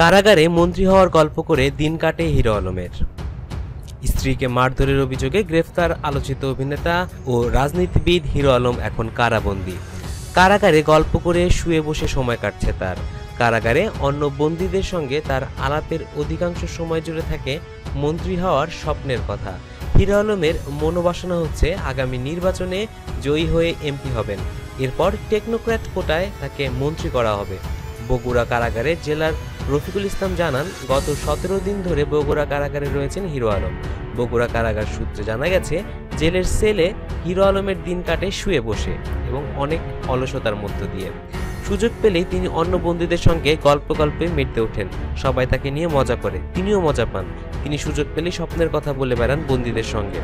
কারাগারে মন্ত্রী হওয়ার গল্প করে দিন কাটে হিরো আলমের। স্ত্রীকে মারধরের অভিযোগে গ্রেফতার আলোচিত অভিনেতা ও রাজনীতিবিদ হিরো আলম এখন কারাবন্দী। কারাগারে গল্প করে শুয়ে বসে সময় কাটছে তার। কারাগারে অন্য বন্দীদের সঙ্গে তার আলাপের অধিকাংশ সময় জুড়ে থাকে মন্ত্রী হওয়ার স্বপ্নের কথা। হিরো আলমের মনোবাসনা হচ্ছে আগামী নির্বাচনে জয়ী হয়ে এমপি হবেন। এরপর টেকনোক্র্যাট কোটায় তাকে মন্ত্রী করা হবে। বগুড়া কারাগারে জেলার রফিকুল ইসলাম জানান, গত সতেরো দিন ধরে বগুড়া কারাগারে রয়েছেন হিরো আলম। বগুড়া কারাগার সূত্রে জানা গেছে, জেলের সেলে হিরো আলমের দিন কাটে শুয়ে বসে এবং অনেক অলসতার মধ্য দিয়ে। সুযোগ পেলেই তিনি অন্য বন্দীদের সঙ্গে গল্প গল্পে মেতে ওঠেন। সবাই তাকে নিয়ে মজা করে, তিনিও মজা পান। তিনি সুযোগ পেলেই স্বপ্নের কথা বলে বেড়ান বন্দীদের সঙ্গে।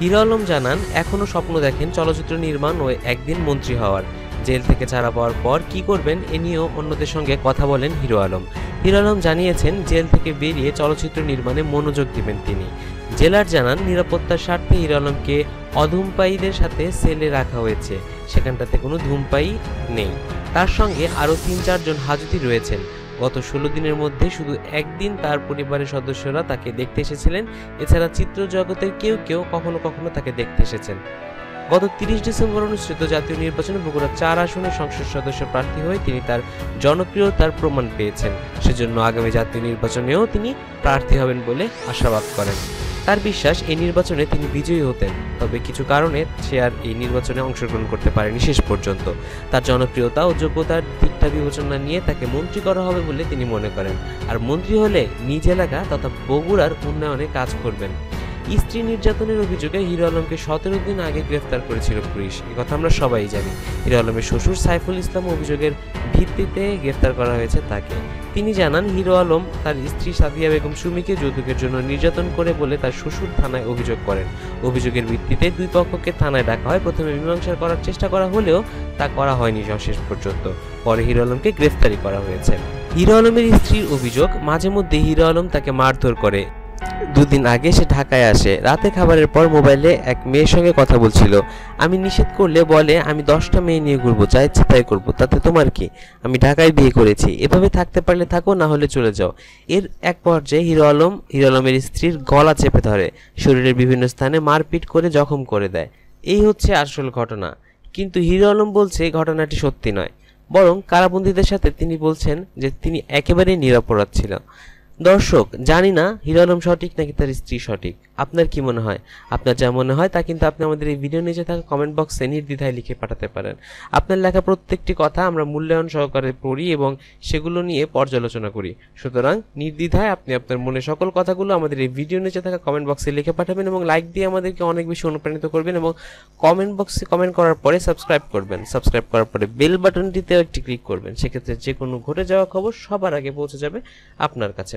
হিরো আলম জানান এখনও স্বপ্ন দেখেন চলচ্চিত্র নির্মাণ ও একদিন মন্ত্রী হওয়ার। জেল থেকে ছাড়া পাওয়ার পর কি করবেন এ নিয়েও অন্যদের সঙ্গে কথা বলেন হিরো আলম। হিরো আলম জানিয়েছেন, জেল থেকে বেরিয়ে চলচ্চিত্র নির্মাণে মনোযোগ দিবেন তিনি। জেলার জানান, নিরাপত্তার স্বার্থে হিরো আলমকে অধূমপায়ীদের সাথে সেলে রাখা হয়েছে। সেখানটাতে কোনো ধূমপাই নেই। তার সঙ্গে আরও তিন চারজন হাজতি রয়েছেন। গত ষোলো দিনের মধ্যে শুধু একদিন তার পরিবারের সদস্যরা তাকে দেখতে এসেছিলেন। এছাড়া চিত্র জগতের কেউ কেউ কখনো কখনো তাকে দেখতে এসেছেন। গত তিরিশ ডিসেম্বর অনুষ্ঠিত জাতীয় নির্বাচনে বগুড়া চার আসনে সংসদ সদস্য প্রার্থী হয়ে তিনি তার জনপ্রিয়তার প্রমাণ পেয়েছেন। সেজন্য আগামী জাতীয় নির্বাচনেও তিনি প্রার্থী হবেন বলে আশাবাদ করেন। তার বিশ্বাস, এই নির্বাচনে তিনি বিজয়ী হতেন। তবে কিছু কারণে সে আর এই নির্বাচনে অংশগ্রহণ করতে পারেনি শেষ পর্যন্ত। তার জনপ্রিয়তা ও যোগ্যতার দিকটা বিবেচনা নিয়ে তাকে মন্ত্রী করা হবে বলে তিনি মনে করেন। আর মন্ত্রী হলে নিজ এলাকা তথা বগুড়ার উন্নয়নে কাজ করবেন। স্ত্রী নির্যাতনের অভিযোগে হিরো আলমকে সতেরো দিন আগে গ্রেফতার করেছিল পুলিশ। কথা আমরা সবাই জানি। হিরো আলমের শ্বশুর সাইফুল ইসলাম অভিযোগের ভিত্তিতে গ্রেফতার করা হয়েছে তাকে। তিনি জানান, হিরো আলম তার স্ত্রী সাদিয়া বেগম সুমিকে যৌতুকের জন্য নির্যাতন করে বলে তার শ্বশুর থানায় অভিযোগ করেন। অভিযোগের ভিত্তিতে দুই পক্ষকে থানায় ডাকা হয়। প্রথমে মীমাংসা করার চেষ্টা করা হলেও তা করা হয়নি শেষ পর্যন্ত। পরে হিরো আলমকে গ্রেফতারি করা হয়েছে। হিরো আলমের স্ত্রীর অভিযোগ মাঝে মধ্যে হিরো আলম তাকে মারধর করে। দুদিন আগে সে ঢাকায় আসে। রাতে খাবারের পর মোবাইলে এক মেয়ের সঙ্গে কথা বলছিল। আমি নিষেধ করলে বলে, আমি দশটা মেয়ে নিয়ে ঘুরবো, যা ইচ্ছে তাই করব। তাতে তোমার কি? আমি ঢাকায় বিয়ে করেছি। এভাবে থাকতে পারলে থাকো, না হলে চলে যাও। এর এক পর্যায়ে হিরো আলম, হিরো আলমের স্ত্রীর গলা চেপে ধরে। শরীরের বিভিন্ন স্থানে মারপিট করে জখম করে দেয়। এই হচ্ছে আসল ঘটনা। কিন্তু হিরো আলম বলছে, ঘটনাটি সত্যি নয়। বরং কারাবন্দীদের সাথে তিনি বলছেন যে, তিনি একেবারেই নিরাপরাধ ছিল দর্শক, জানি না হিরো আলম সঠিক নাকি তার স্ত্রী সঠিক। আপনার কি মনে হয়? আপনার যা মনে হয় তা কিন্তু আপনি আমাদের এই ভিডিও নিচে থাকা কমেন্ট বক্সে নির্দ্বিধায় লিখে পাঠাতে পারেন। আপনার লেখা প্রত্যেকটি কথা আমরা মূল্যায়ন সহকারে পড়ি এবং সেগুলো নিয়ে পর্যালোচনা করি। সুতরাং নির্দ্বিধায় আপনি আপনার মনে সকল কথাগুলো আমাদের এই ভিডিও নিচে থাকা কমেন্ট বক্সে লিখে পাঠাবেন এবং লাইক দিয়ে আমাদেরকে অনেক বেশি অনুপ্রাণিত করবেন এবং কমেন্ট বক্সে কমেন্ট করার পরে সাবস্ক্রাইব করবেন। সাবস্ক্রাইব করার পরে বেল বাটনটিতেও একটি ক্লিক করবেন। সেক্ষেত্রে যে কোনো ঘটে যাওয়া খবর সবার আগে পৌঁছে যাবে আপনার কাছে।